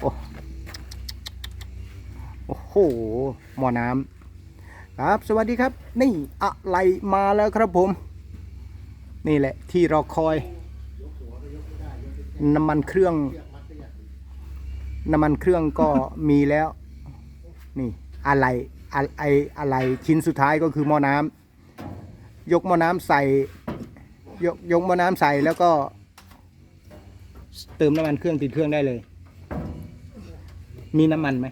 โอ้โอ้โหหมอน้ำครับ สวัสดีครับ นี่อะไรมาแล้วครับผม นี่แหละที่เราคอย น้ำมันเครื่อง น้ำมันเครื่องก็มีแล้ว นี่อะไรอะไรอะไรชิ้นสุดท้ายก็คือหม้อน้ำยกหม้อน้ำใส่ยกยกหม้อน้ำใส่แล้วก็ เติมน้ำมันเครื่องติดเครื่องได้เลย มีน้ำมันไหม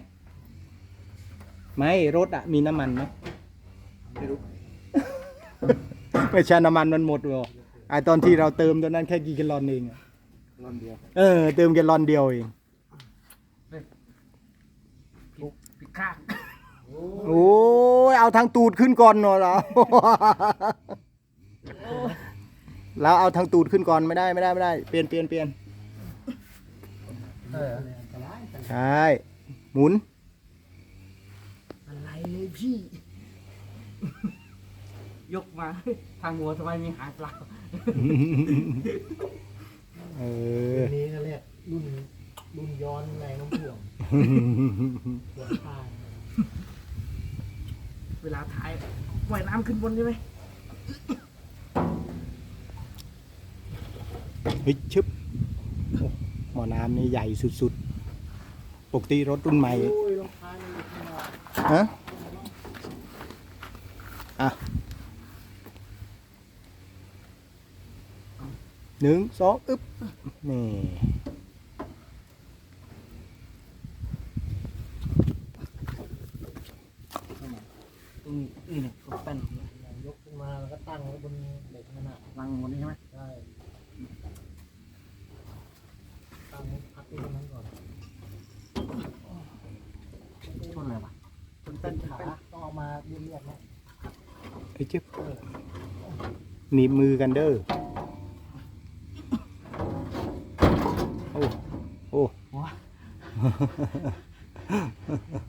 ไม่รถอะมีน้ำมันไหมไม่รู้ ไม่ใช่น้ำมันมันหมดหรอกไอตอนที่เราเติมตอนนั้นแค่กี่แกลลอนเองอะรอนเดียวเออ เติมแกลลอนเดียวเองปิดข้างโอ้ยเอาทางตูดขึ้นก่อนเนอะเราเราเอาทางตูดขึ้นก่อนไม่ได้ไม่ได้ไม่ได้เปลี่ยนเปลี่ยนเปลี่ยนเออ ใช่หมุน อะไรเลยพี่ ยกมา ทางหัวทำไมมีหางเปล่าเออนี้ก็เรียกรุ่นรุ่นย้อนแรงน้ำถ่วงหัวข้างเวลาถ่ายปล่อยน้ำขึ้นบนใช่ไหมเฮ้ยชึบ หมอน้ำนี่ใหญ่สุดๆ ปกติรถรุ่นใหม่โอ้ยรองเท้านี่ขึ้นมาฮะอะหนึ่งสองอึ๊บนี่ตรงนี้นี่เนี่ยก็เป็นยกขึ้นมาแล้วก็ตั้งไว้บนเหล็กนั่นน่ะรังบนนี้ใช่ไหมใช่ตั้งไว้พัก ที่ตรงนั้นก่อนชนอะไรวะชนเป็เต้นนขาขาต้องเอามาเรียบๆนะไอ้ยจึ๊บหนีบมือกันเด้อโอ้โอ้ ว้า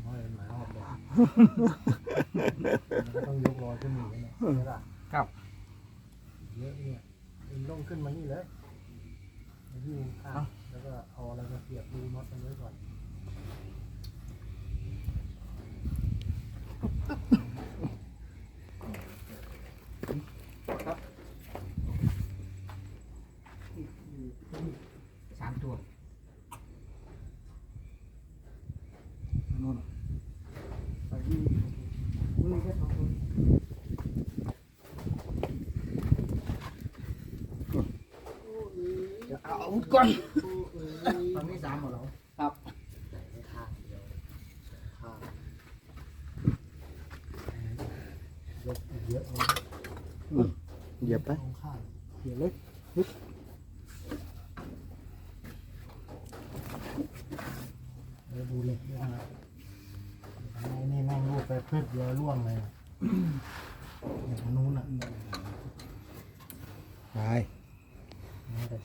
ไม่เป็นหมายรอบเลยมันก็ต้องยกลอยขึ้นหนีนะใช่ป่ะ ครับ เยอะเนี่ยมันต้องขึ้นมานี่เลย มาที่ข้างแล้วก็เอาอะไรมาเสียบดูน็อตกันไว้ก่อนสามตัวนู่นไปที่มือแค่สองตัว เดี๋ยวเอาอาวุธก่อนตอนนี้สามหมดแล้วครับข้างเดียวข้างยกอีกเยอะเลยเหยียบไปตรงข้างเหยียบเลยเดี๋ยวดูเหล็กด้วยนะทำไมนี่แม่งรูดไปพืชเดียวร่วงเลยอะอย่างนู้นอะไปนี่แต่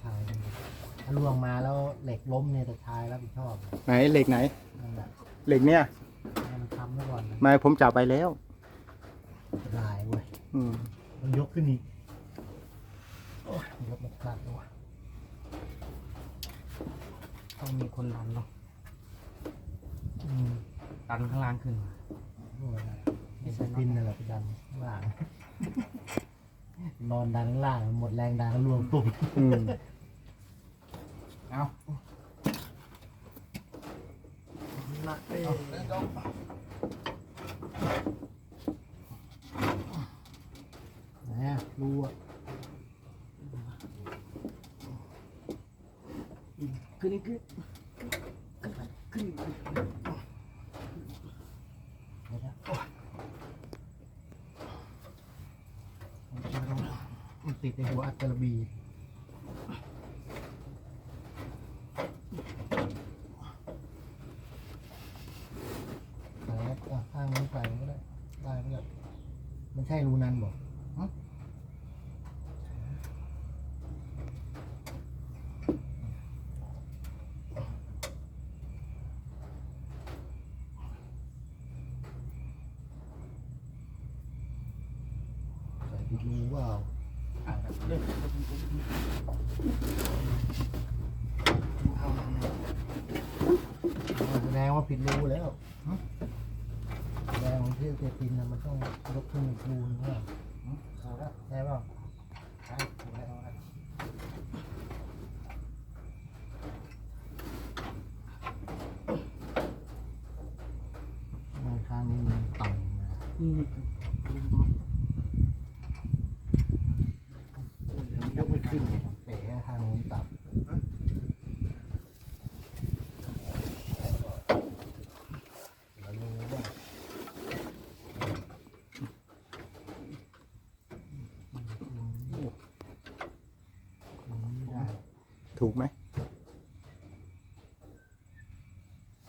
ชายถ้าร่วงมาแล้วเหล็กล้มเนี่ยแต่ชายรับผิดชอบไหนเหล็กไหน นั่นแหละเหล็กเนี่ยให้มันทำไว้ก่อนนะไมาผมจับไปแล้ว ลายเว้ยอืมมันยกขึ้นอีกโอ้ยยกมาพลาดด้วยต้องมีคนดันเนาะอืมดันข้างล่างขึ้นมาโอ้ยไอ้สปินนั่นแหละไปดันข้างล่าง นอนดันข้างล่างหมดแรงดันก็รวมปุ๊บอืม เอาหนักเลยไหนอะรูอะขึ้นอีกขึ้นขึ้นขึ้นเดี๋ยวนะมันติดในหัวอัตตลบีใส่แล้วอะข้างนี้ใส่ก็ได้ ได้ไหมล่ะมันใช่รูนั้นบอกฮะใส่ผิดรูเปล่า อะเดี๋ยว ผิดรูแล้วแรงของที่เกตินนะมันต้องยกขึ้นอีกรูนึงว่าเอใช่ป่ะใช่ถูกแล้วทางครั้งนี้มันต่ำนะ อืม ยกไม่ขึ้นเป๋ทางนี้ต่ำแล้วรู้ว่าไม่ได้ ถูกไหม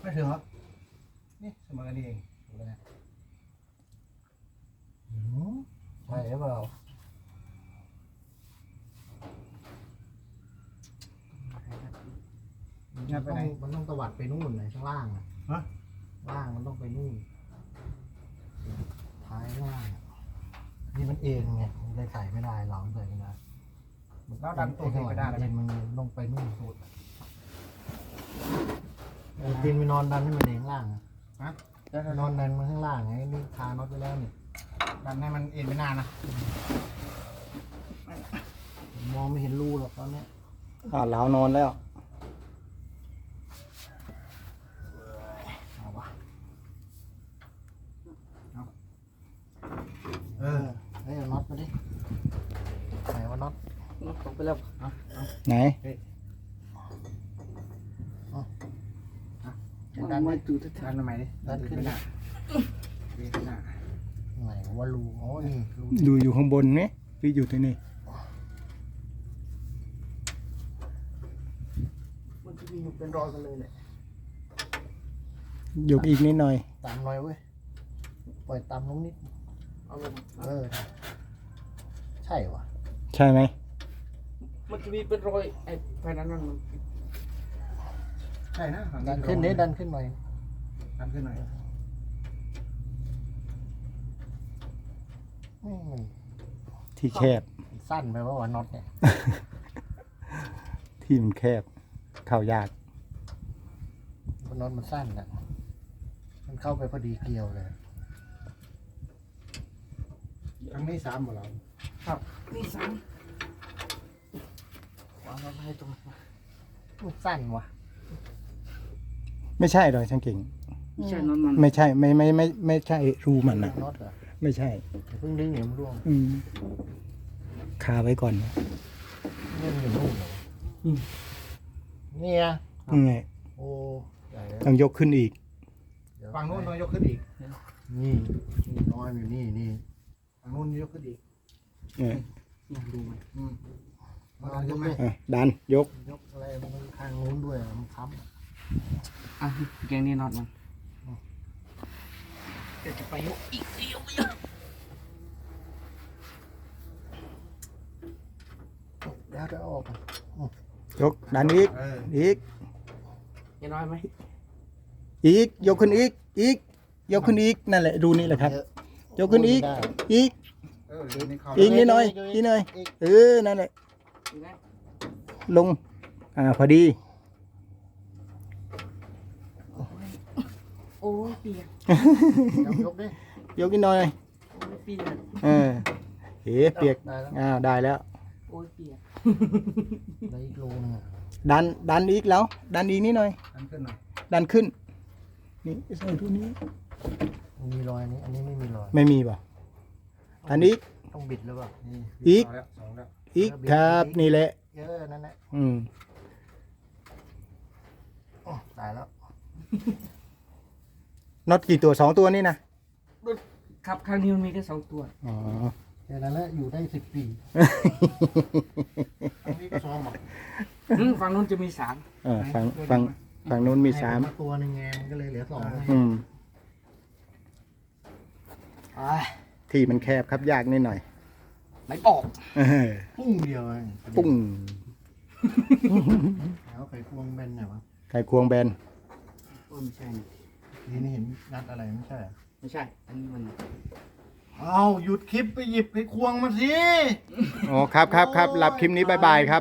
ไม่ถึงเหรอนี่เสมอกันนี่เองถูกแล้วนะหืมใช่หรือเปล่ามันต้องมันต้องตวัดไปนู่นเลยข้างล่างอะฮะ ล่างมันต้องไปนู่น ท้ายล่างอะนี่มันเอ็นไงมันเลยใส่ไม่ได้เราใส่ไม่ได้ แล้วดันตัวเองไปได้แล้วไหมเอ็นมันลงไปนู่นสุดเอาตีนไปนอนดันให้มันเองข้างล่างอะฮะนอนดันมันข้างล่างไงนี่ทาน็อตไปแล้วนี่ดันให้มันเอ็นไปหน้านะมองไม่เห็นรูหรอกตอนเนี้ยอ่าเหลานอนแล้วะ เออ เฮ้ยเอาน็อตมาดิไหนว่าน็อต ตกไป แล้วเอาเอาไหน ดันไม่ตูดดันทำไมดิดันขึ้นไปหน้าเอ็นไปหน้าไหนว่ารูอ๋อนี่รูดูอยู่ข้างบนไหมหรืออยู่ที่นี่ มันจะมีเป็นรอยกันเลยแหละยกอีกนิดหน่อย ตามหน่อยเว้ยปล่อยตามลงนิดเอาลงเออ ใช่วะใช่ไหม มันจะมีเป็นรอยไอ้ไฟนั้นมันใช่นะดันขึ้นนิดดันขึ้นหน่อยดันขึ้นหน่อยอืมที่แคบมันสั้นไปว่าวะน็อตเนี่ย ที่มันแคบ เข้ายากมันน็อตมันสั้นอะมันเข้าไปพอดีเกลียวเลยครั้งนี้สามหมดแล้วครับนี่สาม วางไว้ให้ตรงนี้มันสั้นวะไม่ใช่หรอกช่างเก่ง ไม่ใช่นอนมันไม่ใช่ไม่ไม่ไม่ไม่ใช่รูมันนะน็อตเหรอไม่ใช่ อย่าเพิ่งดึงเดี๋ยวมันร่วงอืมคาไว้ก่อนเนี่ยมันอยู่นู่นเหรอเนี่ยยังไงโอ้ใหญ่แล้วต้องยกขึ้นอีก เดี๋ยวฝั่งนู้นต้องยกขึ้นอีกนี่นี่น้อยอยู่นี่นี่ฝั่งนู้นยกขึ้นอีก เออเนี่ยดูมันอืม เอาดันขึ้นไหมอะดันยกยกอะไรมันข้างนู้นด้วยอะมันค้ำอะแกงนี่นอนมันเดี๋ยวจะไปยกอีกเดียวเดียวแล้วจะเอาออกอะยกดันอีกเอออีกยังน้อยไหมอีกยกขึ้นอีกอีกยกขึ้นอีกนั่นแหละดูนี่แหละครับ ยกขึ้นอีกอีกเออเดี๋ยวนี่เข้าอีกนิดหน่อยอีกหน่อยเออนั่นแหละดูนะ ลง อ่า พอดี โอ้ยเปียกยกดิยกนิดหน่อย โอ้ยเปียกเออเอ๋เปียก ได้แล้วอ้าว ได้แล้ว โอ้ยเปียกได้อีกโลนึงอะดัน ดันอีกแล้ว ดันอีกนิดหน่อยดันขึ้นหน่อยดันขึ้น นี่ใส่ตัวนี้ มันมีรอยนี้ อันนี้ไม่มีรอย ไม่มีป่ะดันอีก ต้องบิดหรือเปล่านี่อีก สงแล้วสองแล้ว อีกครับนี่แหละ เออนั่นแหละอืมโอ้ตายแล้วน็อตกี่ตัวสองตัวนี่นะครับข้างนี้มันมีแค่สองตัว อ๋อแค่นั้นแหละอยู่ได้สิบปีอันนี้ก็ซ้อมหมดอืมฝั่งนู้นจะมีสามเออฝั่งฝั่งฝั่งนู้นมีสามให้ผตัวหนึ่งไงมันก็เลยเหลือสองไงอืม อ่าที่มันแคบครับยากนิดหน่อย ไม่บอกเออปุ้งเดียวเองปุ้งแล้วไข่ควงแบนไหนวะไข่ควงแบนโอ้ยไม่ใช่นี่นี่นี่เห็นนัดอะไรไม่ใช่เหรอไม่ใช่ อันนี้มันเอาหยุดคลิปไปหยิบไข่ควงมาสิ อ๋อครับครับครับรับคลิปนี้บายบายครับ